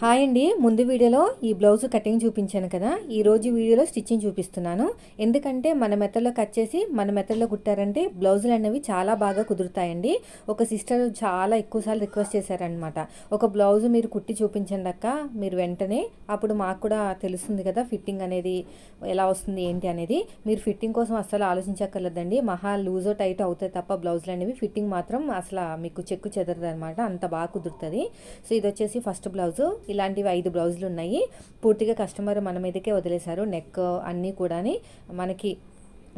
Hi అండి. ముందు వీడియోలో ఈ బ్లౌజ్ కటింగ్ చూపించాను కదా. ఈరోజు వీడియోలో స్టిచ్చింగ్ చూపిస్తున్నాను. ఎందుకంటే మన మెథడ్లో కట్ చేసి మన మెథడ్లో కుట్టారంటే బ్లౌజులు అనేవి చాలా బాగా కుదురుతాయండి. ఒక సిస్టర్ చాలా ఎక్కువసార్లు రిక్వెస్ట్ చేశారనమాట ఒక బ్లౌజ్ మీరు కుట్టి చూపించండి అక్క మీరు వెంటనే. అప్పుడు మాకు కూడా తెలుస్తుంది కదా ఫిట్టింగ్ అనేది ఎలా వస్తుంది ఏంటి అనేది. మీరు ఫిట్టింగ్ కోసం అస్సలు ఆలోచించక్కర్లేదండి. మహా లూజో టైట్ అవుతాయి తప్ప బ్లౌజులు అనేవి ఫిట్టింగ్ మాత్రం అసలు మీకు చెక్కు చెదరదు అనమాట అంత బాగా కుదురుతుంది. సో ఇది వచ్చేసి ఫస్ట్ బ్లౌజు. ఇలాంటివి ఐదు బ్లౌజులు ఉన్నాయి పూర్తిగా కస్టమర్ మన మీదకే వదిలేశారు. నెక్ అన్నీ కూడా మనకి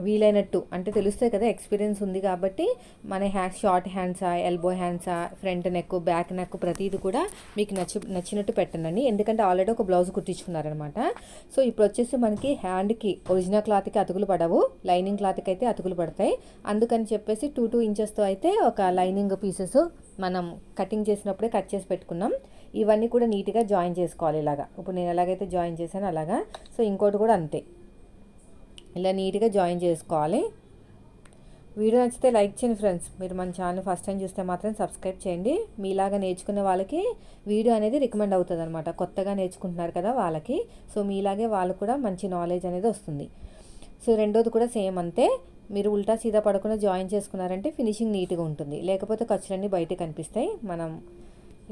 వీలైనట్టు అంటే తెలుస్తాయి కదా ఎక్స్పీరియన్స్ ఉంది కాబట్టి మన హ్యాండ్ షార్ట్ హ్యాండ్సా ఎల్బో హ్యాండ్సా ఫ్రంట్ నెక్ బ్యాక్ నెక్ ప్రతిది కూడా మీకు నచ్చి నచ్చినట్టు పెట్టనండి. ఎందుకంటే ఆల్రెడీ ఒక బ్లౌజ్ కుట్టించుకున్నారనమాట. సో ఇప్పుడు వచ్చేసి మనకి హ్యాండ్కి ఒరిజినల్ క్లాత్కి అతుకులు పడవు. లైనింగ్ క్లాత్కి అయితే అతుకులు పడతాయి. అందుకని చెప్పేసి టూ టూ ఇంచెస్తో అయితే ఒక లైనింగ్ పీసెస్ మనం కటింగ్ చేసినప్పుడే కట్ చేసి పెట్టుకున్నాం. ఇవన్నీ కూడా నీట్గా జాయిన్ చేసుకోవాలి ఇలాగా. ఇప్పుడు నేను ఎలాగైతే జాయిన్ చేశాను అలాగా సో ఇంకోటి కూడా అంతే. ఇలా నీట్గా జాయిన్ చేసుకోవాలి. వీడియో నచ్చితే లైక్ చేయండి ఫ్రెండ్స్. మీరు మన ఛానల్ ఫస్ట్ టైం చూస్తే మాత్రం సబ్స్క్రైబ్ చేయండి. మీలాగా నేర్చుకునే వాళ్ళకి వీడియో అనేది రికమెండ్ అవుతుంది అనమాట కొత్తగా నేర్చుకుంటున్నారు కదా వాళ్ళకి. సో మీలాగే వాళ్ళకు కూడా మంచి నాలెడ్జ్ అనేది వస్తుంది. సో రెండోది కూడా సేమ్ అంతే. మీరు ఉల్టా సీదా పడకుండా జాయిన్ చేసుకున్నారంటే ఫినిషింగ్ నీట్గా ఉంటుంది. లేకపోతే ఖర్చులన్నీ బయట కనిపిస్తాయి. మనం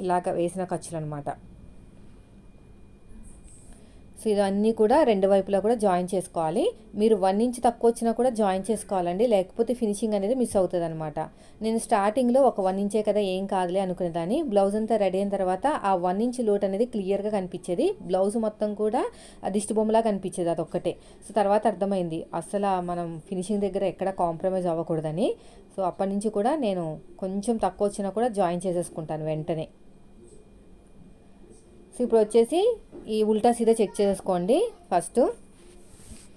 ఇలాగ వేసిన ఖర్చులు అనమాట సో ఇవన్నీ కూడా రెండు వైపులా కూడా జాయిన్ చేసుకోవాలి. మీరు వన్ ఇంచ్ తక్కువ వచ్చినా కూడా జాయిన్ చేసుకోవాలండి. లేకపోతే ఫినిషింగ్ అనేది మిస్ అవుతుంది అనమాట నేను స్టార్టింగ్లో ఒక వన్ ఇంచే కదా ఏం కాదులే అనుకునేదాన్ని. బ్లౌజ్ అంతా రెడీ అయిన తర్వాత ఆ వన్ ఇంచ్ లోట్ అనేది క్లియర్గా కనిపించేది. బ్లౌజ్ మొత్తం కూడా దిష్టి బొమ్మలా కనిపించేది అదొక్కటే. సో తర్వాత అర్థమైంది. అసలు మనం ఫినిషింగ్ దగ్గర ఎక్కడ కాంప్రమైజ్ అవ్వకూడదని. సో అప్పటి నుంచి కూడా నేను కొంచెం తక్కువ వచ్చినా కూడా జాయిన్ చేసేసుకుంటాను వెంటనే. సో ఇప్పుడు వచ్చేసి ఈ ఉల్టా సీదా చెక్ చేసుకోండి ఫస్ట్.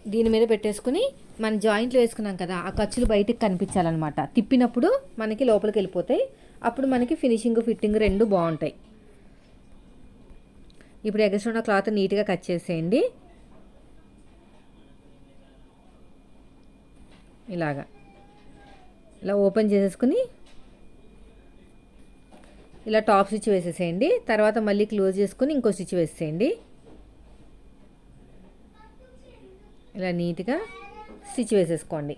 దీని మీద పెట్టేసుకుని మన జాయింట్లు వేసుకున్నాం కదా ఆ ఖర్చులు బయటికి కనిపించాలన్నమాట. తిప్పినప్పుడు మనకి లోపలికి వెళ్ళిపోతాయి. అప్పుడు మనకి ఫినిషింగ్ ఫిట్టింగ్ రెండు బాగుంటాయి. ఇప్పుడు ఎగస్ట్రా ఉన్న క్లాత్ నీట్గా కట్ చేసేయండి. ఇలాగా. ఇలా ఓపెన్ చేసేసుకుని ఇలా టాప్ స్టిచ్ వేసేసేయండి. తర్వాత మళ్ళీ క్లోజ్ చేసుకుని ఇంకో స్టిచ్ వేసేయండి ఇలా నీట్గా స్టిచ్ వేసేసుకోండి.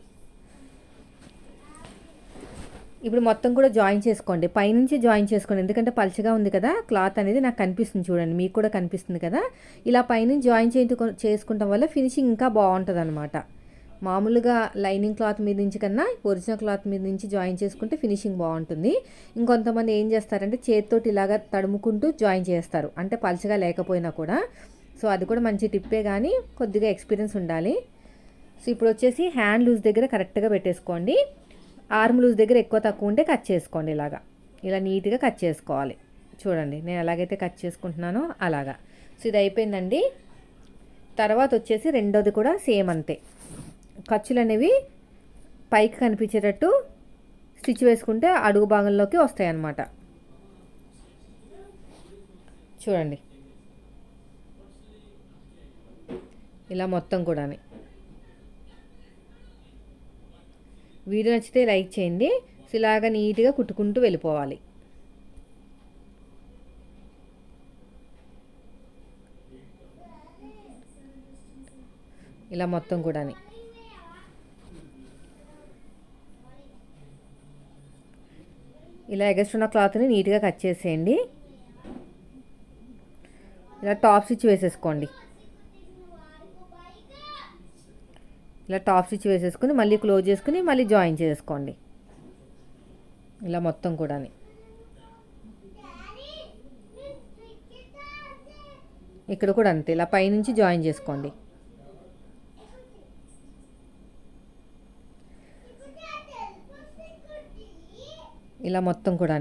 ఇప్పుడు మొత్తం కూడా జాయిన్ చేసుకోండి. పైనుంచి జాయిన్ చేసుకోండి. ఎందుకంటే పలుచగా ఉంది కదా క్లాత్ అనేది నాకు కనిపిస్తుంది చూడండి. మీకు కూడా కనిపిస్తుంది కదా. ఇలా పైనుంచి జాయిన్ చేసుకుంటాం వల్ల ఫినిషింగ్ ఇంకా బాగుంటుంది అనమాట మామూలుగా లైనింగ్ క్లాత్ మీద నుంచి కన్నా ఒరిజినల్ క్లాత్ మీద నుంచి జాయిన్ చేసుకుంటే ఫినిషింగ్ బాగుంటుంది. ఇంకొంతమంది ఏం చేస్తారంటే చేతితోటి ఇలాగా తడుముకుంటూ జాయిన్ చేస్తారు. అంటే పలుచగా లేకపోయినా కూడా. సో అది కూడా మంచి టిప్పే కానీ కొద్దిగా ఎక్స్పీరియన్స్ ఉండాలి. సో ఇప్పుడు వచ్చేసి హ్యాండ్ లూజ్ దగ్గర కరెక్ట్గా పెట్టేసుకోండి. ఆర్మ్ లూజ్ దగ్గర ఎక్కువ తక్కువ ఉంటే కట్ చేసుకోండి ఇలాగా. ఇలా నీట్గా కట్ చేసుకోవాలి. చూడండి నేను ఎలాగైతే కట్ చేసుకుంటున్నానో అలాగా. సో ఇది అయిపోయిందండి. తర్వాత వచ్చేసి రెండోది కూడా సేమ్ అంతే. ఖర్చులు అనేవి పైకి కనిపించేటట్టు స్టిచ్ వేసుకుంటే అడుగు భాగంలోకి వస్తాయి అన్నమాట చూడండి. ఇలా మొత్తం కూడా వీడియో నచ్చితే లైక్ చేయండి. ఇలాగా నీట్గా కుట్టుకుంటూ వెళ్ళిపోవాలి. ఇలా మొత్తం కూడా ఇలా ఎగస్ట్రున్న క్లాత్ని నీట్గా కట్ చేసేయండి. ఇలా టాప్ స్టిచ్ వేసేసుకోండి. ఇలా టాప్ స్టిచ్ వేసేసుకుని మళ్ళీ క్లోజ్ చేసుకుని మళ్ళీ జాయిన్ చేసుకోండి. ఇలా మొత్తం కూడా ఇక్కడ కూడా అంతే. ఇలా పైనుంచి జాయిన్ చేసుకోండి. ఇలా మొత్తం కూడా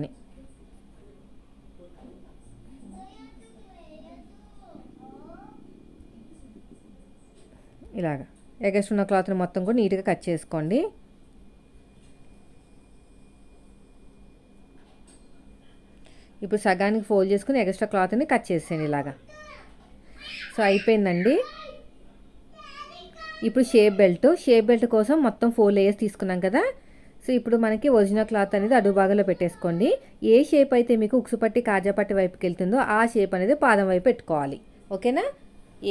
ఇలాగా. ఎగస్ట్ ఉన్న క్లాత్ని మొత్తం కూడా నీట్గా కట్ చేసుకోండి. ఇప్పుడు సగానికి ఫోల్డ్ చేసుకుని ఎక్స్ట్రా క్లాత్ని కట్ చేసేయండి ఇలాగా. సో అయిపోయిందండి. ఇప్పుడు షేప్ బెల్ట్. షేప్ బెల్ట్ కోసం మొత్తం ఫోర్ లేయర్స్ తీసుకున్నాం కదా. సో ఇప్పుడు మనకి ఒరిజినల్ క్లాత్ అనేది అడుగు భాగంలో పెట్టేసుకోండి. ఏ షేప్ అయితే మీకు ఉక్సుపట్టి కాజాపట్టి వైపుకి వెళ్తుందో ఆ షేప్ అనేది పాదం వైపు పెట్టుకోవాలి. ఓకేనా?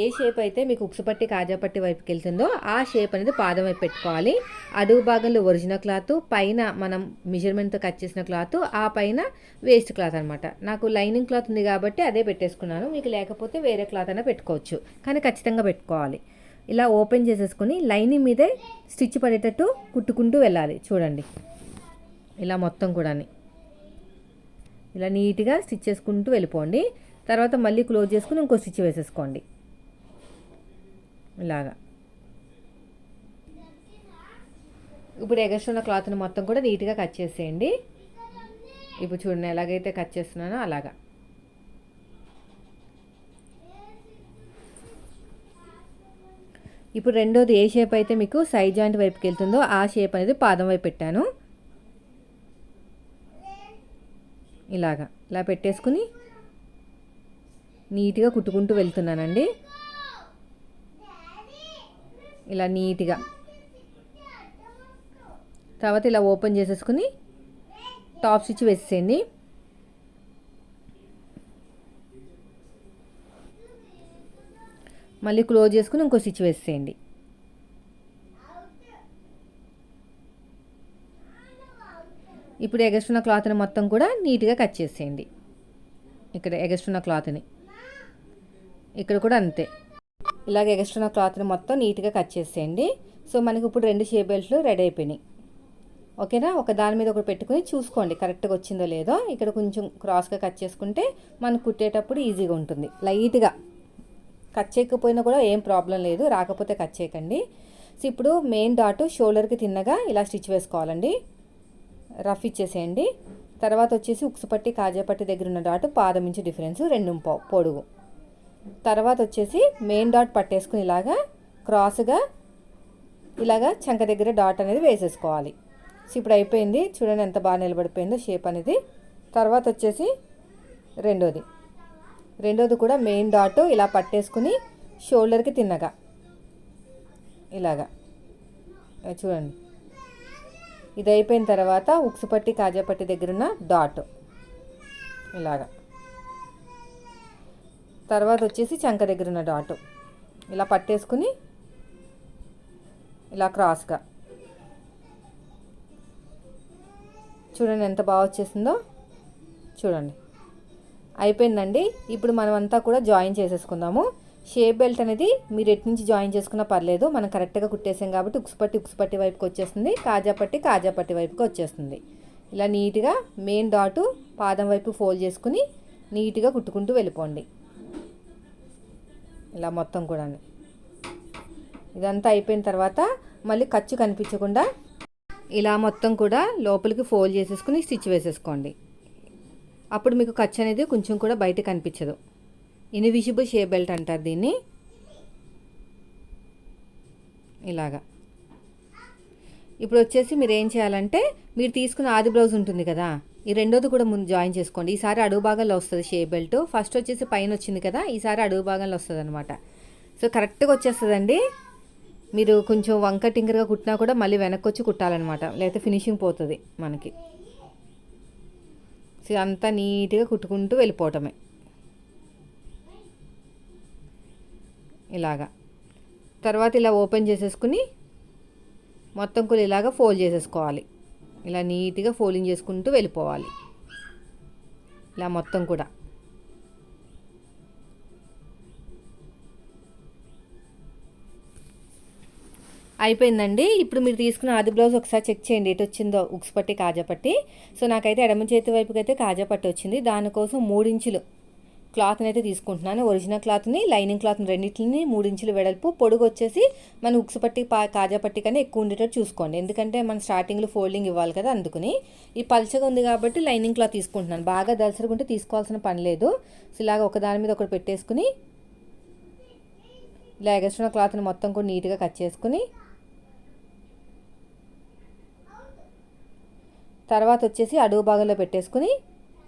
ఏ షేప్ అయితే మీకు ఉక్సుపట్టి కాజాపట్టి వైపుకి వెళ్తుందో ఆ షేప్ అనేది పాదం వైపు పెట్టుకోవాలి. అడుగు భాగంలో ఒరిజినల్ క్లాత్ పైన మనం మెజర్మెంట్తో కట్ చేసిన క్లాత్ ఆ పైన వేస్ట్ క్లాత్ అనమాట నాకు లైనింగ్ క్లాత్ ఉంది కాబట్టి అదే పెట్టేసుకున్నాను. మీకు లేకపోతే వేరే క్లాత్ అయినా పెట్టుకోవచ్చు. కానీ ఖచ్చితంగా పెట్టుకోవాలి. ఇలా ఓపెన్ చేసేసుకొని లైనింగ్ మీదే స్టిచ్ పడేటట్టు కుట్టుకుంటూ వెళ్ళాలి. చూడండి. ఇలా మొత్తం కూడా ఇలా నీట్గా స్టిచ్ చేసుకుంటూ వెళ్ళిపోండి. తర్వాత మళ్ళీ క్లోజ్ చేసుకుని ఇంకో స్టిచ్ వేసేసుకోండి. ఇలాగా. ఇప్పుడు ఎగస్ట్రా ఉన్న క్లాత్ని మొత్తం కూడా నీట్గా కట్ చేసేయండి. ఇప్పుడు చూడండి ఎలాగైతే కట్ చేస్తున్నానో అలాగా. ఇప్పుడు రెండోది ఏ షేప్ అయితే మీకు సైడ్ జాయింట్ వైపుకి వెళ్తుందో ఆ షేప్ అనేది పాదం వైపు పెట్టాను. ఇలాగా. ఇలా పెట్టేసుకుని నీట్గా కుట్టుకుంటూ వెళ్తున్నానండి. ఇలా నీట్గా. తర్వాత ఇలా ఓపెన్ చేసేసుకుని టాప్ స్టిచ్ వేసేయండి మళ్ళీ క్లోజ్ చేసుకుని ఇంకో స్టిచ్ వేసేయండి. ఇప్పుడు ఎగస్ట్రున్న క్లాత్ని మొత్తం కూడా నీట్గా కట్ చేసేయండి. ఇక్కడ ఎగస్ట్రున్న క్లాత్ని. ఇక్కడ కూడా అంతే. ఇలాగ ఎగస్ట్రున్న క్లాత్ని మొత్తం నీట్గా కట్ చేసేయండి. సో మనకి ఇప్పుడు రెండు షే బెల్ట్లు రెడీ అయిపోయినాయి. ఓకేనా? ఒక దాని మీద ఒకటి పెట్టుకుని చూసుకోండి. కరెక్ట్గా వచ్చిందో లేదో. ఇక్కడ కొంచెం క్రాస్గా కట్ చేసుకుంటే మనకు కుట్టేటప్పుడు ఈజీగా ఉంటుంది. లైట్గా. కట్ చేయకపోయినా కూడా ఏం ప్రాబ్లం లేదు. రాకపోతే కట్ చేయకండి. సో ఇప్పుడు మెయిన్ డాట్ షోల్డర్కి తిన్నగా ఇలా స్టిచ్ వేసుకోవాలండి. రఫ్ ఇచ్చేసేయండి. తర్వాత వచ్చేసి ఉక్సుపట్టి కాజాపట్టి దగ్గర ఉన్న డాట్ పాదం ఇంచు డిఫరెన్స్ రెండు పొడుగు. తర్వాత వచ్చేసి మెయిన్ డాట్ పట్టేసుకుని ఇలాగా క్రాస్గా ఇలాగా చంక దగ్గర డాట్ అనేది వేసేసుకోవాలి. సో ఇప్పుడు అయిపోయింది. చూడండి ఎంత బాగా నిలబడిపోయిందో షేప్ అనేది. తర్వాత వచ్చేసి రెండోది. రెండోది కూడా మెయిన్ డాట్ ఇలా పట్టేసుకుని షోల్డర్కి తిన్నగా. ఇలాగా. చూడండి. ఇది అయిపోయిన తర్వాత ఉక్సుపట్టి కాజాపట్టి దగ్గర ఉన్న డాట్ ఇలాగా. తర్వాత వచ్చేసి చంక దగ్గర ఉన్న డాట్ ఇలా పట్టేసుకుని ఇలా క్రాస్గా చూడండి ఎంత బాగా వచ్చేసిందో. చూడండి. అయిపోయిందండి. ఇప్పుడు మనం అంతా కూడా జాయిన్ చేసేసుకుందాము. షేప్ బెల్ట్ అనేది మీరు ఎటు నుంచి జాయిన్ చేసుకున్నా పర్లేదు మనం కరెక్ట్గా కుట్టేసాం కాబట్టి ఉక్సుపట్టి ఉక్సుపట్టి వైపుకి వచ్చేస్తుంది. కాజాపట్టి కాజాపట్టి వైపుకి వచ్చేస్తుంది. ఇలా నీట్గా మెయిన్ డాటు పాదం వైపు ఫోల్డ్ చేసుకుని నీట్గా కుట్టుకుంటూ వెళ్ళిపోండి. ఇలా మొత్తం కూడా ఇదంతా అయిపోయిన తర్వాత మళ్ళీ ఖర్చు కనిపించకుండా ఇలా మొత్తం కూడా లోపలికి ఫోల్డ్ చేసేసుకుని స్టిచ్ వేసేసుకోండి. అప్పుడు మీకు ఖర్చు అనేది కొంచెం కూడా బయట కనిపించదు. ఇన్విజిబుల్ షే బెల్ట్ అంటారు దీన్ని. ఇలాగా. ఇప్పుడు వచ్చేసి మీరు ఏం చేయాలంటే మీరు తీసుకున్న ఆది బ్లౌజ్ ఉంటుంది కదా ఈ రెండోది కూడా ముందు జాయిన్ చేసుకోండి. ఈసారి అడుగు భాగంలో వస్తుంది షే బెల్ట్. ఫస్ట్ వచ్చేసి పైన వచ్చింది కదా ఈసారి అడుగు భాగంలో వస్తుంది అనమాట సో కరెక్ట్గా వచ్చేస్తుందండి. మీరు కొంచెం వంక టింగర్గా కుట్టినా కూడా మళ్ళీ వెనక్కి వచ్చి కుట్టాలన్నమాట. లేకపోతే ఫినిషింగ్ పోతుంది మనకి. అంతా నీట్గా కుట్టుకుంటూ వెళ్ళిపోవటమే. ఇలాగా. తర్వాత ఇలా ఓపెన్ చేసేసుకుని మొత్తం కూడా ఇలాగా ఫోల్డ్ చేసేసుకోవాలి. ఇలా నీట్గా ఫోల్డింగ్ చేసుకుంటూ వెళ్ళిపోవాలి. ఇలా మొత్తం కూడా. అయిపోయిందండి. ఇప్పుడు మీరు తీసుకున్న ఆది బ్లౌజ్ ఒకసారి చెక్ చేయండి. ఎటు వచ్చిందో ఉక్స్ పట్టి కాజా పట్టి. సో నాకైతే ఎడమ చేతి వైపుకి అయితే కాజా పట్టి వచ్చింది. దానికోసం మూడించులు క్లాత్ని అయితే తీసుకుంటున్నాను. ఒరిజినల్ క్లాత్ని లైనింగ్ క్లాత్ని రెండింటిని మూడించులు వెడల్పు. పొడుగు వచ్చేసి మన ఉక్స్ పట్టి పా కాజా పట్టి కన్నా ఎక్కువ ఉండేటట్టు చూసుకోండి. ఎందుకంటే మన స్టార్టింగ్లో ఫోల్డింగ్ ఇవ్వాలి కదా అందుకుని. ఈ పల్చగా ఉంది కాబట్టి లైనింగ్ క్లాత్ తీసుకుంటున్నాను. బాగా దలసరుగుంటే తీసుకోవాల్సిన పని లేదు. సో ఇలాగ ఒకదాని మీద ఒకటి పెట్టేసుకుని ఇలా ఎగస్ట్రా క్లాత్ని మొత్తం కూడా నీట్గా కట్ చేసుకుని తర్వాత వచ్చేసి అడుగు భాగంలో పెట్టేసుకుని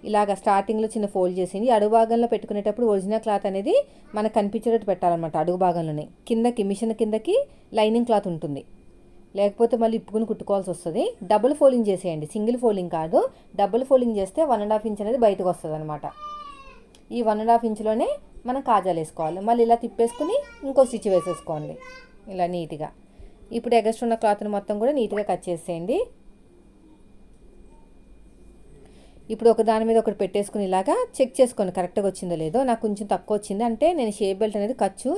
ఇలాగ స్టార్టింగ్లో చిన్న ఫోల్డ్ చేసింది అడుగు భాగంలో పెట్టుకునేటప్పుడు ఒరిజినల్ క్లాత్ అనేది మనకు కనిపించేటట్టు పెట్టాలన్నమాట అడుగు భాగంలోనే. కిందకి మిషన్ కిందకి లైనింగ్ క్లాత్ ఉంటుంది. లేకపోతే మళ్ళీ ఇప్పుకుని కుట్టుకోవాల్సి వస్తుంది. డబుల్ ఫోల్డింగ్ చేసేయండి. సింగిల్ ఫోల్డింగ్ కాదు. డబుల్ ఫోల్డింగ్ చేస్తే వన్ అండ్ హాఫ్ ఇంచ్ అనేది బయటకు వస్తుంది అనమాట ఈ వన్ అండ్ హాఫ్ ఇంచ్లోనే మనం కాజాలు వేసుకోవాలి. మళ్ళీ ఇలా తిప్పేసుకుని ఇంకో స్టిచ్ వేసేసుకోండి. ఇలా నీట్గా ఇప్పుడు ఎగస్ట్ ఉన్న క్లాత్ని మొత్తం కూడా నీట్గా కట్ చేసేయండి. ఇప్పుడు ఒక దాని మీద ఒకటి పెట్టేసుకుని ఇలాగా చెక్ చేసుకోండి కరెక్ట్గా వచ్చిందో లేదో. నాకు కొంచెం తక్కువ వచ్చింది అంటే నేను షేప్ బెల్ట్ అనేది ఖర్చు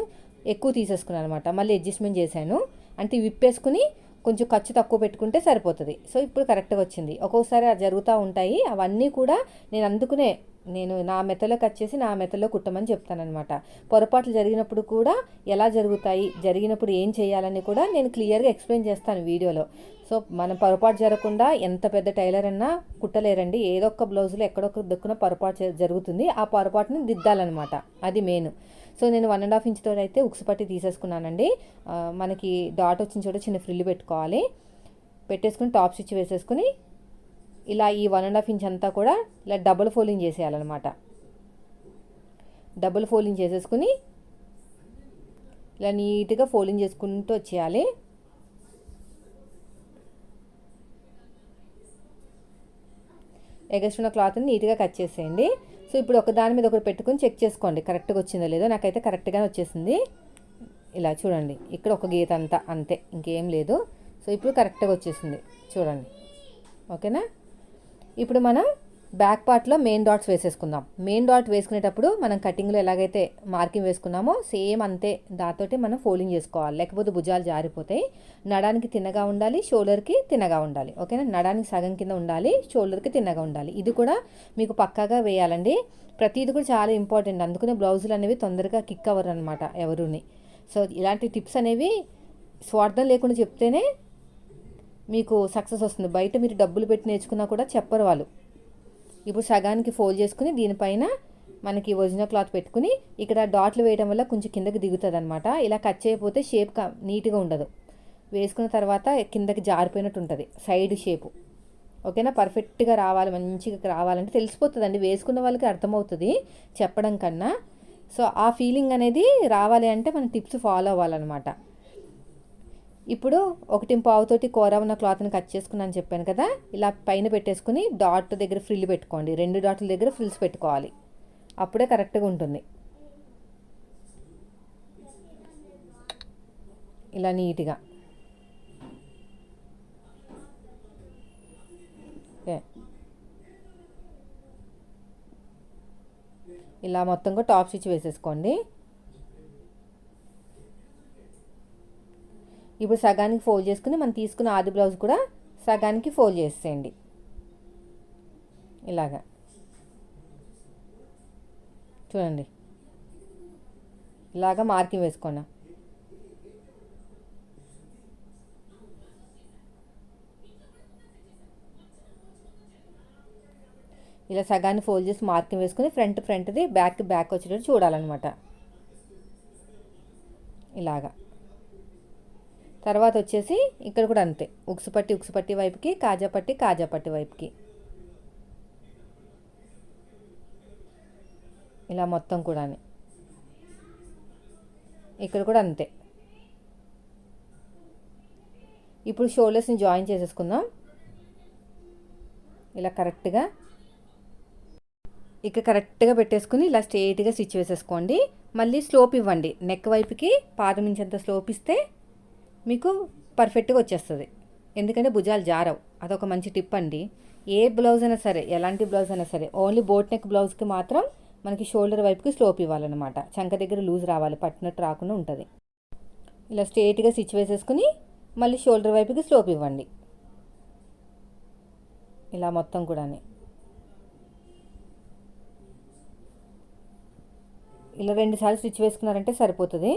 ఎక్కువ తీసేసుకున్నాను అనమాట మళ్ళీ అడ్జస్ట్మెంట్ చేశాను. అంటే విప్పేసుకుని కొంచెం ఖర్చు తక్కువ పెట్టుకుంటే సరిపోతుంది. సో ఇప్పుడు కరెక్ట్గా వచ్చింది. ఒక్కొక్కసారి జరుగుతూ ఉంటాయి. అవన్నీ కూడా నేను అందుకునే నేను నా మెతలోకి కట్ చేసి నా మెతలో కుట్టమని చెప్తానమాట పొరపాట్లు జరిగినప్పుడు కూడా ఎలా జరుగుతాయి జరిగినప్పుడు ఏం చేయాలని కూడా నేను క్లియర్గా ఎక్స్ప్లెయిన్ చేస్తాను వీడియోలో. సో మనం పొరపాటు జరగకుండా ఎంత పెద్ద టైలర్ అన్నా కుట్టలేరండి. ఏదో ఒక బ్లౌజ్లో ఎక్కడొక్క దక్కున పొరపాటు జరుగుతుంది. ఆ పొరపాటుని దిద్దాలన్నమాట. అది మెయిన్. సో నేను వన్ అండ్ హాఫ్ ఇంచ్ అయితే ఉక్సు పట్టి తీసేసుకున్నానండి. మనకి డాట్ వచ్చిన చోట చిన్న ఫ్రిల్ పెట్టుకోవాలి. పెట్టేసుకుని టాప్ స్టిచ్ వేసేసుకుని ఇలా ఈ వన్ అండ్ హాఫ్ ఇంచ్ అంతా కూడా ఇలా డబుల్ ఫోల్డింగ్ చేసేయాలన్నమాట. డబుల్ ఫోల్డింగ్ చేసేసుకుని ఇలా నీట్గా ఫోల్డింగ్ చేసుకుంటూ వచ్చేయాలి. ఎగస్ట్రున్న క్లాత్ని నీట్గా కట్ చేసేయండి. సో ఇప్పుడు ఒక దాని మీద ఒకటి పెట్టుకొని చెక్ చేసుకోండి. కరెక్ట్గా వచ్చిందో లేదో నాకైతే కరెక్ట్గానే వచ్చేసింది. ఇలా చూడండి. ఇక్కడ ఒక గీత అంతా అంతే ఇంకేం లేదు. సో ఇప్పుడు కరెక్ట్గా వచ్చేసింది. చూడండి. ఓకేనా? ఇప్పుడు మనం బ్యాక్ పార్ట్లో మెయిన్ డాట్స్ వేసేసుకుందాం. మెయిన్ డాట్ వేసుకునేటప్పుడు మనం కటింగ్లో ఎలాగైతే మార్కింగ్ వేసుకున్నామో సేమ్ అంతే దాంతో మనం ఫోల్డింగ్ చేసుకోవాలి. లేకపోతే భుజాలు జారిపోతాయి. నడానికి తిన్నగా ఉండాలి షోల్డర్కి తిన్నగా ఉండాలి. ఓకేనా నడానికి సగం కింద ఉండాలి షోల్డర్కి తిన్నగా ఉండాలి. ఇది కూడా మీకు పక్కాగా వేయాలండి. ప్రతిది కూడా చాలా ఇంపార్టెంట్ అందుకనే బ్లౌజులు అనేవి తొందరగా కిక్ అవ్వరు అనమాట ఎవరుని. సో ఇలాంటి టిప్స్ అనేవి స్వార్థం లేకుండా చెప్తేనే మీకు సక్సెస్ వస్తుంది. బయట మీరు డబ్బులు పెట్టి నేర్చుకున్నా కూడా చెప్పరు వాళ్ళు. ఇప్పుడు సగానికి ఫోల్డ్ చేసుకుని దీనిపైన మనకి ఒరిజినల్ క్లాత్ పెట్టుకుని ఇక్కడ డాట్లు వేయడం వల్ల కొంచెం కిందకి దిగుతుంది అనమాట ఇలా కట్ చేయకపోతే షేప్ నీట్గా ఉండదు. వేసుకున్న తర్వాత కిందకి జారిపోయినట్టు ఉంటుంది. సైడ్ షేపు ఓకేనా? పర్ఫెక్ట్గా రావాలి మంచిగా రావాలంటే తెలిసిపోతుందండి. వేసుకున్న వాళ్ళకి అర్థమవుతుంది చెప్పడం కన్నా. సో ఆ ఫీలింగ్ అనేది రావాలి అంటే మనం టిప్స్ ఫాలో అవ్వాలన్నమాట. ఇప్పుడు ఒకటి పావుతోటి కూర ఉన్న క్లాత్ని కట్ చేసుకున్నాను చెప్పాను కదా ఇలా పైన పెట్టేసుకుని డాట్ దగ్గర ఫ్రిల్ పెట్టుకోండి. రెండు డాట్ల దగ్గర ఫ్రిల్స్ పెట్టుకోవాలి. అప్పుడే కరెక్ట్గా ఉంటుంది. ఇలా నీట్గా. ఇలా మొత్తంగా టాప్ స్టిచ్ వేసేసుకోండి. ఇప్పుడు సగానికి ఫోల్డ్ చేసుకుని మనం తీసుకున్న ఆది బ్లౌజ్ కూడా సగానికి ఫోల్డ్ చేసేయండి. ఇలాగా. చూడండి. ఇలాగా మార్కింగ్ వేసుకున్నా. ఇలా సగాన్ని ఫోల్డ్ చేసి మార్కింగ్ వేసుకుని ఫ్రంట్ ఫ్రంట్ది బ్యాక్ బ్యాక్ వచ్చేటట్టు చూడాలన్నమాట. ఇలాగా. తర్వాత వచ్చేసి ఇక్కడ కూడా అంతే. ఉక్సు పట్టి ఉక్సు పట్టి వైపుకి కాజా పట్టి కాజా పట్టి వైపుకి. ఇలా మొత్తం కూడా ఇక్కడ కూడా అంతే. ఇప్పుడు షోల్డర్స్ని జాయిన్ చేసేసుకుందాం. ఇలా కరెక్ట్గా. ఇక్కడ కరెక్ట్గా పెట్టేసుకుని ఇలా స్ట్రేట్గా స్టిచ్ వేసేసుకోండి మళ్ళీ స్లోప్ ఇవ్వండి. నెక్ వైపుకి పాదం ఇంచంత స్లోప్ ఇస్తే మీకు పర్ఫెక్ట్గా వచ్చేస్తుంది. ఎందుకంటే భుజాలు జారవు. అదొక మంచి టిప్ అండి. ఏ బ్లౌజ్ అయినా సరే ఎలాంటి బ్లౌజ్ అయినా సరే ఓన్లీ బోట్ నెక్ బ్లౌజ్కి మాత్రం మనకి షోల్డర్ వైపుకి స్లోప్ ఇవ్వాలన్నమాట. చంక దగ్గర లూజ్ రావాలి పట్టినట్టు రాకుండా ఉంటుంది. ఇలా స్ట్రేట్గా స్టిచ్ వేసేసుకుని మళ్ళీ షోల్డర్ వైపుకి స్లోప్ ఇవ్వండి. ఇలా మొత్తం కూడా ఇలా రెండుసార్లు స్టిచ్ వేసుకున్నారంటే సరిపోతుంది.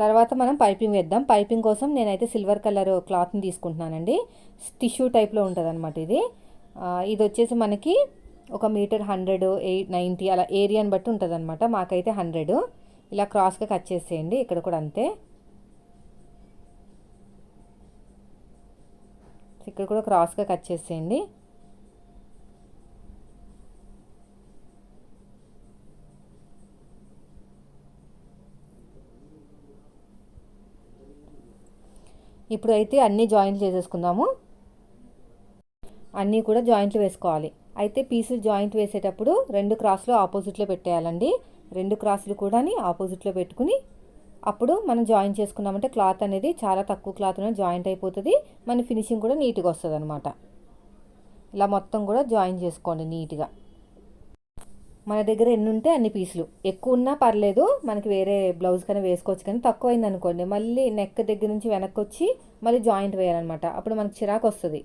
తర్వాత మనం పైపింగ్ వేద్దాం. పైపింగ్ కోసం నేనైతే సిల్వర్ కలర్ క్లాత్ని తీసుకుంటున్నానండి. టిష్యూ టైప్లో ఉంటుంది అనమాట ఇది ఇది వచ్చేసి మనకి ఒక మీటర్ హండ్రెడ్ ఎయిట్ నైంటీ అలా ఏరియాని బట్టి ఉంటుంది అనమాట మాకైతే హండ్రెడ్. ఇలా క్రాస్గా కట్ చేసేయండి. ఇక్కడ కూడా అంతే. ఇక్కడ కూడా క్రాస్గా కట్ చేసేయండి. ఇప్పుడు అయితే అన్నీ జాయింట్లు చేసేసుకుందాము. అన్నీ కూడా జాయింట్లు వేసుకోవాలి. అయితే పీసులు జాయింట్ వేసేటప్పుడు రెండు క్రాస్లు ఆపోజిట్లో పెట్టేయాలండి. రెండు క్రాసులు కూడా ఆపోజిట్లో పెట్టుకుని అప్పుడు మనం జాయిన్ చేసుకున్నామంటే క్లాత్ అనేది చాలా తక్కువ క్లాత్లోనే జాయింట్ అయిపోతుంది. మన ఫినిషింగ్ కూడా నీట్గా వస్తుంది అనమాట ఇలా మొత్తం కూడా జాయిన్ చేసుకోండి నీట్గా. మన దగ్గర ఎన్ని ఉంటే అన్ని పీసులు. ఎక్కువ ఉన్నా పర్లేదు మనకి వేరే బ్లౌజ్ కానీ వేసుకోవచ్చు కానీ తక్కువ అయింది అనుకోండి మళ్ళీ నెక్ దగ్గర నుంచి వెనక్కి వచ్చి మళ్ళీ జాయింట్ వేయాలన్నమాట. అప్పుడు మనకి చిరాకు వస్తుంది.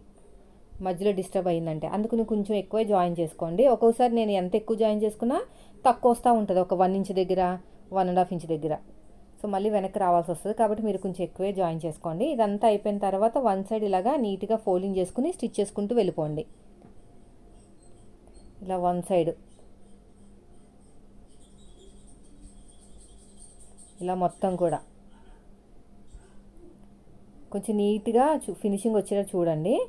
మధ్యలో డిస్టర్బ్ అయిందంటే అందుకని కొంచెం ఎక్కువ జాయిన్ చేసుకోండి. ఒక్కోసారి నేను ఎంత ఎక్కువ జాయిన్ చేసుకున్నా తక్కువ వస్తూ ఉంటుంది. ఒక వన్ ఇంచ్ దగ్గర వన్ అండ్ హాఫ్ ఇంచ్ దగ్గర. సో మళ్ళీ వెనక్కి రావాల్సి వస్తుంది. కాబట్టి మీరు కొంచెం ఎక్కువే జాయిన్ చేసుకోండి. ఇదంతా అయిపోయిన తర్వాత వన్ సైడ్ ఇలాగా నీట్గా ఫోల్డింగ్ చేసుకుని స్టిచ్ చేసుకుంటూ వెళ్ళిపోండి. ఇలా వన్ సైడ్ ఇలా మొత్తం కూడా. కొంచెం నీట్గా చూ ఫినిషింగ్ వచ్చేటట్టు చూడండి.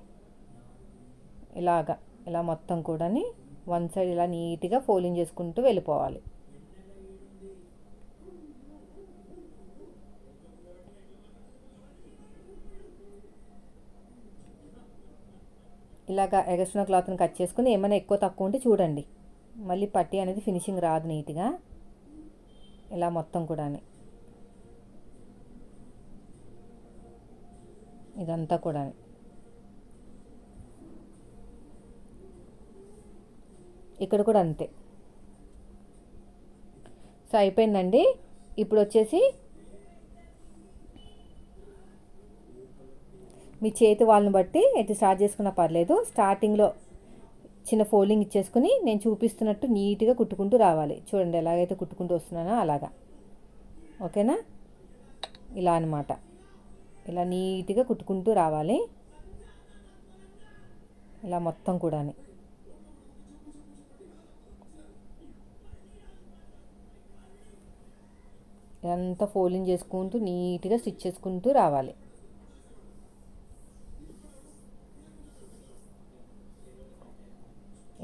ఇలాగా ఇలా మొత్తం కూడా వన్ సైడ్ ఇలా నీట్గా ఫోలింగ్ చేసుకుంటూ వెళ్ళిపోవాలి. ఇలాగా ఎగస్ట్రా క్లాత్ని కట్ చేసుకుని ఏమైనా ఎక్కువ తక్కువ ఉంటే చూడండి. మళ్ళీ పట్టి అనేది ఫినిషింగ్ రాదు నీట్గా. ఇలా మొత్తం కూడా ఇదంతా కూడా ఇక్కడ కూడా అంతే. సో అయిపోయిందండి. ఇప్పుడు వచ్చేసి మీ చేతి వాళ్ళని బట్టి ఎటు స్టార్ట్ చేసుకున్నా పర్లేదు. స్టార్టింగ్లో చిన్న ఫోల్డింగ్ ఇచ్చేసుకుని నేను చూపిస్తున్నట్టు నీట్గా కుట్టుకుంటూ రావాలి. చూడండి ఎలాగైతే కుట్టుకుంటూ వస్తున్నానో అలాగా. ఓకేనా? ఇలా అనమాట ఇలా నీట్గా కుట్టుకుంటూ రావాలి. ఇలా మొత్తం కూడా ఇదంతా ఫోల్డింగ్ చేసుకుంటూ నీట్గా స్టిచ్ చేసుకుంటూ రావాలి.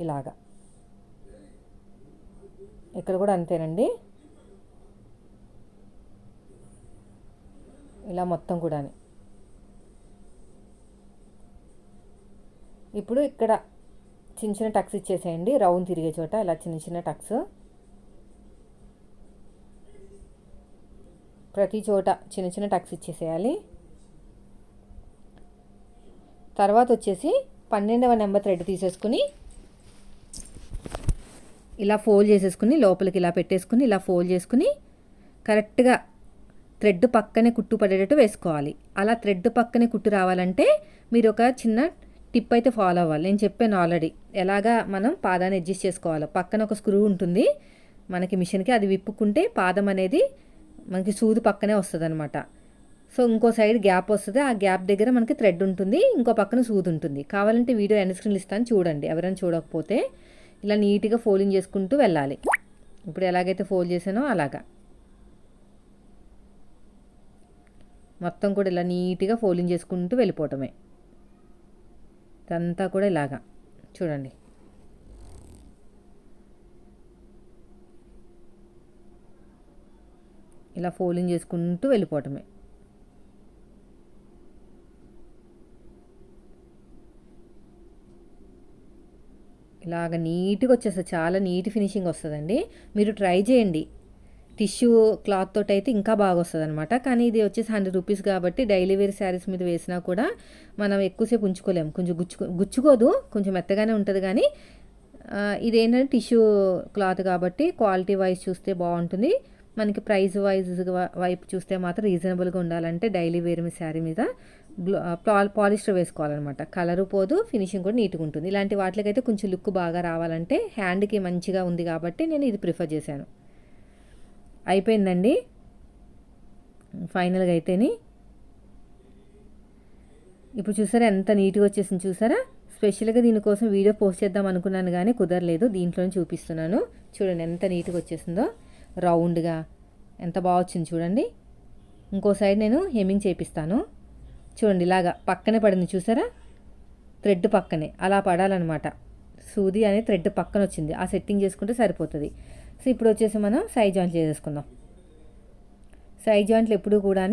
ఇలాగా. ఇక్కడ కూడా అంతేనండి. ఇలా మొత్తం కూడా ఇప్పుడు ఇక్కడ చిన్న చిన్న టక్స్ ఇచ్చేసేయండి. రౌండ్ తిరిగే చోట ఇలా చిన్న చిన్న టక్స్. ప్రతి చోట చిన్న చిన్న టక్స్ ఇచ్చేసేయాలి. తర్వాత వచ్చేసి పన్నెండవ నెంబర్ థ్రెడ్ తీసేసుకుని ఇలా ఫోల్డ్ చేసేసుకుని లోపలికి ఇలా పెట్టేసుకుని ఇలా ఫోల్డ్ చేసుకుని కరెక్ట్గా థ్రెడ్ పక్కనే కుట్టు పడేటట్టు వేసుకోవాలి. అలా థ్రెడ్ పక్కనే కుట్టు రావాలంటే మీరు ఒక చిన్న టిప్ అయితే ఫాలో అవ్వాలి. నేను చెప్పాను ఆల్రెడీ. ఎలాగా మనం పాదాన్ని అడ్జస్ట్ చేసుకోవాలి. పక్కన ఒక స్క్రూ ఉంటుంది. మనకి మిషన్కి అది విప్పుకుంటే పాదం అనేది మనకి సూది పక్కనే వస్తుంది అనమాట సో ఇంకో సైడ్ గ్యాప్ వస్తుంది. ఆ గ్యాప్ దగ్గర మనకి థ్రెడ్ ఉంటుంది. ఇంకో పక్కన సూది ఉంటుంది. కావాలంటే వీడియో ఎండ్ స్క్రీన్లు ఇస్తాను చూడండి. ఎవరైనా చూడకపోతే ఇలా నీట్గా ఫోల్డింగ్ చేసుకుంటూ వెళ్ళాలి. ఇప్పుడు ఎలాగైతే ఫోల్డ్ చేసానో అలాగా. మొత్తం కూడా ఇలా నీట్గా ఫోల్డింగ్ చేసుకుంటూ వెళ్ళిపోవటమే. ఇదంతా కూడా ఇలాగా. చూడండి. ఇలా ఫోల్డింగ్ చేసుకుంటూ వెళ్ళిపోవటమే. ఇలాగ నీట్గా వచ్చేస్తుంది. చాలా నీట్ ఫినిషింగ్ వస్తుందండి. మీరు ట్రై చేయండి. టిష్యూ క్లాత్ తోటి అయితే ఇంకా బాగా వస్తుంది అనమాట కానీ ఇది వచ్చేసి హండ్రెడ్ రూపీస్ కాబట్టి డైలీ వేర్ శారీస్ మీద వేసినా కూడా మనం ఎక్కువసేపు ఉంచుకోలేము. కొంచెం గుచ్చుకో గుచ్చుకోదు. కొంచెం మెత్తగానే ఉంటుంది కానీ ఇదేంటంటే టిష్యూ క్లాత్ కాబట్టి క్వాలిటీ వైజ్ చూస్తే బాగుంటుంది. మనకి ప్రైస్ వైజ్ వైపు చూస్తే మాత్రం రీజనబుల్గా ఉండాలంటే డైలీ వేర్ మీ శారీ మీద పాలిస్టర్ వేసుకోవాలన్నమాట. కలరు పోదు ఫినిషింగ్ కూడా నీట్గా ఉంటుంది. ఇలాంటి వాటికైతే కొంచెం లుక్ బాగా రావాలంటే హ్యాండ్కి మంచిగా ఉంది కాబట్టి నేను ఇది ప్రిఫర్ చేశాను. అయిపోయిందండి. ఫైనల్గా అయితేని. ఇప్పుడు చూసారా ఎంత నీట్గా వచ్చేసింది చూసారా? స్పెషల్గా దీనికోసం వీడియో పోస్ట్ చేద్దాం అనుకున్నాను కానీ కుదరలేదు. దీంట్లోనే చూపిస్తున్నాను. చూడండి ఎంత నీట్గా వచ్చేసిందో. రౌండ్గా ఎంత బాగా వచ్చింది చూడండి. ఇంకో సైడ్ నేను హెమ్మింగ్ చేపిస్తాను. చూడండి ఇలాగా పక్కనే పడింది చూసారా? థ్రెడ్ పక్కనే. అలా పడాలన్నమాట. సూది అనే థ్రెడ్ పక్కన వచ్చింది. ఆ సెట్టింగ్ చేసుకుంటే సరిపోతుంది. సో ఇప్పుడు వచ్చేసి మనం సైడ్ జాయింట్ చేసేసుకుందాం. సైడ్ జాయింట్లు ఎప్పుడు కూడా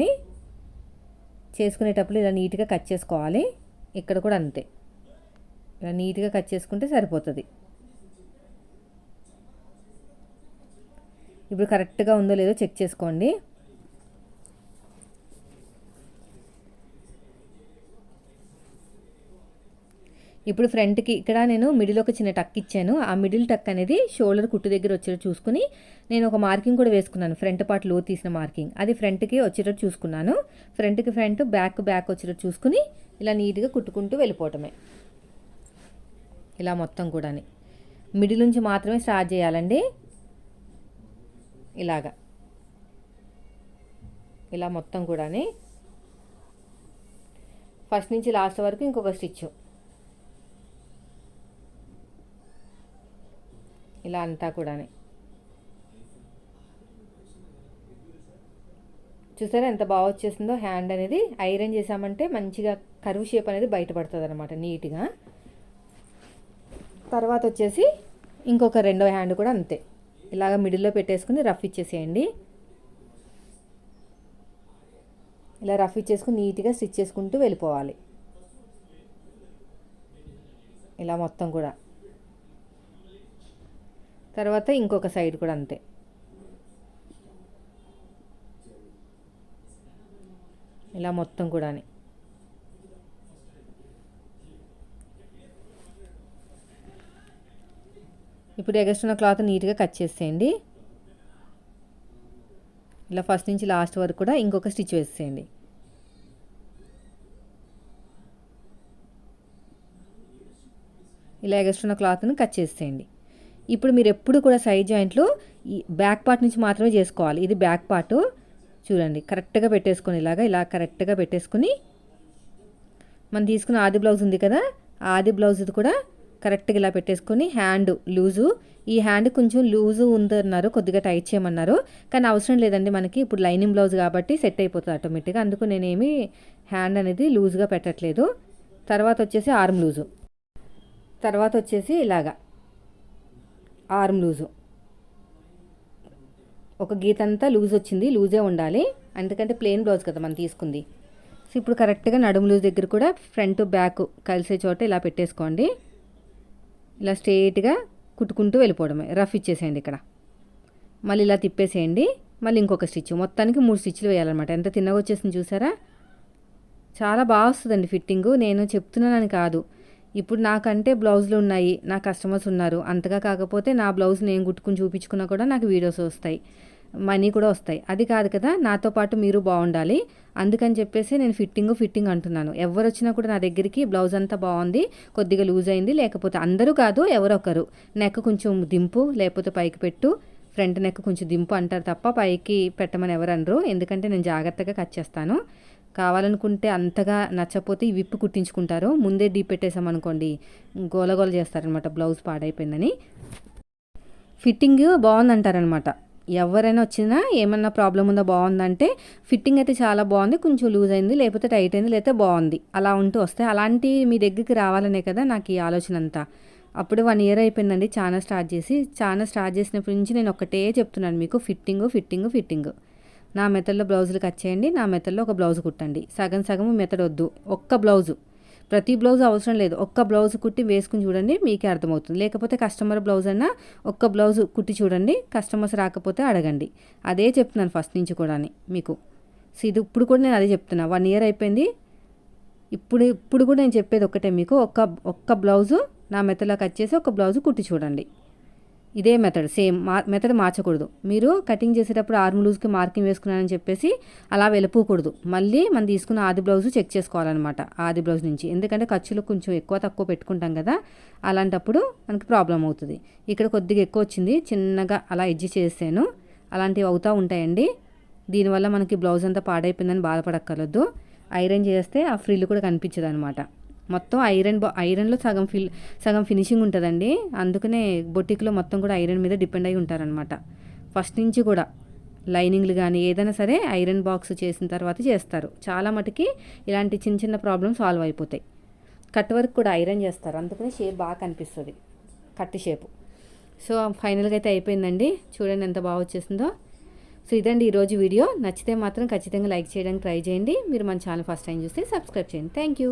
చేసుకునేటప్పుడు ఇలా నీట్గా కట్ చేసుకోవాలి. ఇక్కడ కూడా అంతే. ఇలా నీట్గా కట్ చేసుకుంటే సరిపోతుంది. ఇప్పుడు కరెక్ట్గా ఉందో లేదో చెక్ చేసుకోండి. ఇప్పుడు ఫ్రంట్కి ఇక్కడ నేను మిడిల్ ఒక చిన్న టక్ ఇచ్చాను. ఆ మిడిల్ టక్ అనేది షోల్డర్ కుట్టు దగ్గర వచ్చేటట్టు చూసుకుని నేను ఒక మార్కింగ్ కూడా వేసుకున్నాను. ఫ్రంట్ పార్ట్లో తీసిన మార్కింగ్ అది ఫ్రంట్కి వచ్చేటట్టు చూసుకున్నాను. ఫ్రంట్కి ఫ్రంట్ బ్యాక్ బ్యాక్ వచ్చేటట్టు చూసుకుని ఇలా నీట్గా కుట్టుకుంటూ వెళ్ళిపోవటమే. ఇలా మొత్తం కూడా మిడిల్ నుంచి మాత్రమే స్టార్ట్ చేయాలండి. ఇలాగా. ఇలా మొత్తం కూడా ఫస్ట్ నుంచి లాస్ట్ వరకు ఇంకొక స్టిచ్ ఇలా అంతా కూడా చూసారా ఎంత బాగా వచ్చేసిందో? హ్యాండ్ అనేది ఐరన్ చేసామంటే మంచిగా కరువు షేప్ అనేది బయటపడుతుంది అనమాట నీట్గా. తర్వాత వచ్చేసి ఇంకొక రెండో హ్యాండ్ కూడా అంతే. ఇలాగ మిడిల్లో పెట్టేసుకుని రఫ్ ఇచ్చేసేయండి. ఇలా రఫ్ ఇచ్చేసుకుని నీట్గా స్టిచ్ చేసుకుంటూ వెళ్ళిపోవాలి. ఇలా మొత్తం కూడా. తర్వాత ఇంకొక సైడ్ కూడా అంతే. ఇలా మొత్తం కూడా ఇప్పుడు ఎగస్ట్రున్న క్లాత్ నీట్గా కట్ చేసేయండి. ఇలా ఫస్ట్ నుంచి లాస్ట్ వరకు కూడా ఇంకొక స్టిచ్ వేసేయండి. ఇలా ఎగస్ట్రున్న క్లాత్ని కట్ చేసేయండి. ఇప్పుడు మీరు ఎప్పుడు కూడా సైడ్ జాయింట్లు ఈ బ్యాక్ పార్ట్ నుంచి మాత్రమే చేసుకోవాలి. ఇది బ్యాక్ పార్ట్ చూడండి కరెక్ట్గా పెట్టేసుకొని ఇలాగా ఇలా కరెక్ట్గా పెట్టేసుకుని మనం తీసుకున్న ఆది బ్లౌజ్ ఉంది కదా ఆది బ్లౌజ్ కూడా కరెక్ట్గా ఇలా పెట్టేసుకొని హ్యాండ్ లూజు ఈ హ్యాండ్ కొంచెం లూజు ఉందన్నారు కొద్దిగా టైట్ చేయమన్నారు. కానీ అవసరం లేదండి మనకి ఇప్పుడు లైనింగ్ బ్లౌజ్ కాబట్టి సెట్ అయిపోతుంది ఆటోమేటిక్గా అందుకు నేనేమి హ్యాండ్ అనేది లూజ్గా పెట్టట్లేదు. తర్వాత వచ్చేసి ఆర్మ్ లూజు తర్వాత వచ్చేసి ఇలాగా. Arm loose. ఒక గీత అంతా లూజ్ వచ్చింది లూజే ఉండాలి. ఎందుకంటే ప్లెయిన్ బ్లౌజ్ కదా మనం తీసుకుంది. సో ఇప్పుడు కరెక్ట్గా నడుము లూజ్ దగ్గర కూడా ఫ్రంట్ బ్యాక్ కలిసే చోట ఇలా పెట్టేసుకోండి. ఇలా స్ట్రేట్గా కుట్టుకుంటూ వెళ్ళిపోవడమే. రఫ్ ఇచ్చేసేయండి ఇక్కడ. మళ్ళీ ఇలా తిప్పేసేయండి. మళ్ళీ ఇంకొక స్టిచ్. మొత్తానికి మూడు స్టిచ్లు వేయాలన్నమాట. ఎంత తిన్నగా వచ్చేసింది చూసారా? చాలా బాగా వస్తుందండి ఫిట్టింగు. నేను చెప్తున్నానని కాదు. ఇప్పుడు నాకంటే బ్లౌజులు ఉన్నాయి నా కస్టమర్స్ ఉన్నారు. అంతగా కాకపోతే నా బ్లౌజ్ నేను కుట్టుకుని చూపించుకున్నా కూడా నాకు వీడియోస్ వస్తాయి. మనీ కూడా వస్తాయి. అది కాదు కదా నాతో పాటు మీరు బాగుండాలి. అందుకని చెప్పేసి నేను ఫిట్టింగ్ ఫిట్టింగ్ అంటున్నాను. ఎవరు వచ్చినా కూడా నా దగ్గరికి బ్లౌజ్ అంతా బాగుంది కొద్దిగా లూజ్ అయింది లేకపోతే అందరూ కాదు ఎవరొకరు. నెక్ కొంచెం దింపు లేకపోతే పైకి పెట్టు. ఫ్రంట్ నెక్ కొంచెం దింపు అంటారు తప్ప పైకి పెట్టమని ఎవరు అనరు. ఎందుకంటే నేను జాగ్రత్తగా కట్ చేస్తాను. కావాలనుకుంటే అంతగా నచ్చపోతే విప్పు కుట్టించుకుంటారు. ముందే డీప్ పెట్టేసామనుకోండి గోలగోల చేస్తారనమాట బ్లౌజ్ పాడైపోయిందని. ఫిట్టింగ్ బాగుందంటారనమాట ఎవరైనా వచ్చినా ఏమన్నా ప్రాబ్లం ఉందో బాగుందంటే ఫిట్టింగ్ అయితే చాలా బాగుంది కొంచెం లూజ్ అయింది లేకపోతే టైట్ అయింది లేకపోతే బాగుంది. అలా ఉంటూ వస్తే అలాంటి మీ దగ్గరికి రావాలనే కదా నాకు ఈ ఆలోచన అంతా. అప్పుడు వన్ ఇయర్ అయిపోయిందండి ఛానల్ స్టార్ట్ చేసి. ఛానల్ స్టార్ట్ చేసినప్పటి నుంచి నేను ఒకటే చెప్తున్నాను మీకు ఫిట్టింగ్ ఫిట్టింగ్ ఫిట్టింగ్. నా మెథడ్లో బ్లౌజులు కట్ చేయండి నా మెథడ్లో ఒక బ్లౌజ్ కుట్టండి. సగం సగం మెథడ్ వద్దు. ఒక్క బ్లౌజు. ప్రతి బ్లౌజ్ అవసరం లేదు. ఒక్క బ్లౌజ్ కుట్టి వేసుకుని చూడండి మీకే అర్థమవుతుంది. లేకపోతే కస్టమర్ బ్లౌజ్ అన్నా ఒక్క బ్లౌజ్ కుట్టి చూడండి కస్టమర్స్ రాకపోతే అడగండి. అదే చెప్తున్నాను ఫస్ట్ నుంచి కూడా మీకు. సో ఇది ఇప్పుడు కూడా నేను అదే చెప్తున్నా. వన్ ఇయర్ అయిపోయింది. ఇప్పుడు ఇప్పుడు కూడా నేను చెప్పేది ఒక్కటే మీకు. ఒక్క ఒక్క బ్లౌజు నా మెథడ్లో కట్ చేసి ఒక బ్లౌజు కుట్టి చూడండి. ఇదే మెథడ్ సేమ్ మా మెథడ్ మార్చకూడదు. మీరు కటింగ్ చేసేటప్పుడు ఆర్మ్ లూజ్కి మార్కింగ్ వేసుకున్నానని చెప్పేసి అలా వెళ్ళిపోకూడదు. మళ్ళీ మనం తీసుకున్న ఆది బ్లౌజ్ చెక్ చేసుకోవాలన్నమాట ఆది బ్లౌజ్ నుంచి. ఎందుకంటే ఖర్చులు కొంచెం ఎక్కువ తక్కువ పెట్టుకుంటాం కదా అలాంటప్పుడు మనకి ప్రాబ్లం అవుతుంది. ఇక్కడ కొద్దిగా ఎక్కువ వచ్చింది చిన్నగా అలా ఎడ్జ్ చేసాను. అలాంటివి అవుతూ ఉంటాయండి. దీనివల్ల మనకి బ్లౌజ్ అంతా పాడైపోయిందని బాధపడక్కర్లేదు. ఐరన్ చేస్తే ఆ ఫ్రిల్ కూడా కనిపించదు అనమాట మొత్తం ఐరన్ ఐరన్లో సగం ఫిల్ సగం ఫినిషింగ్ ఉంటుందండి. అందుకనే బొటిక్లో మొత్తం కూడా ఐరన్ మీద డిపెండ్ అయి ఉంటారనమాట ఫస్ట్ నుంచి కూడా లైనింగ్లు కానీ ఏదైనా సరే ఐరన్ బాక్స్ చేసిన తర్వాత చేస్తారు. చాలా మటుకి ఇలాంటి చిన్న చిన్న ప్రాబ్లమ్స్ సాల్వ్ అయిపోతాయి. కట్ వర్క్ కూడా ఐరన్ చేస్తారు. అందుకని షేప్ బాగా కనిపిస్తుంది. Cut shape. సో ఫైనల్గా అయితే అయిపోయిందండి. చూడండి ఎంత బాగా వచ్చేసిందో. సో ఇదండి ఈరోజు వీడియో. నచ్చితే మాత్రం ఖచ్చితంగా లైక్ చేయడానికి ట్రై చేయండి. మీరు మన ఛానల్ ఫస్ట్ టైం చూస్తే సబ్స్క్రైబ్ చేయండి. Thank you.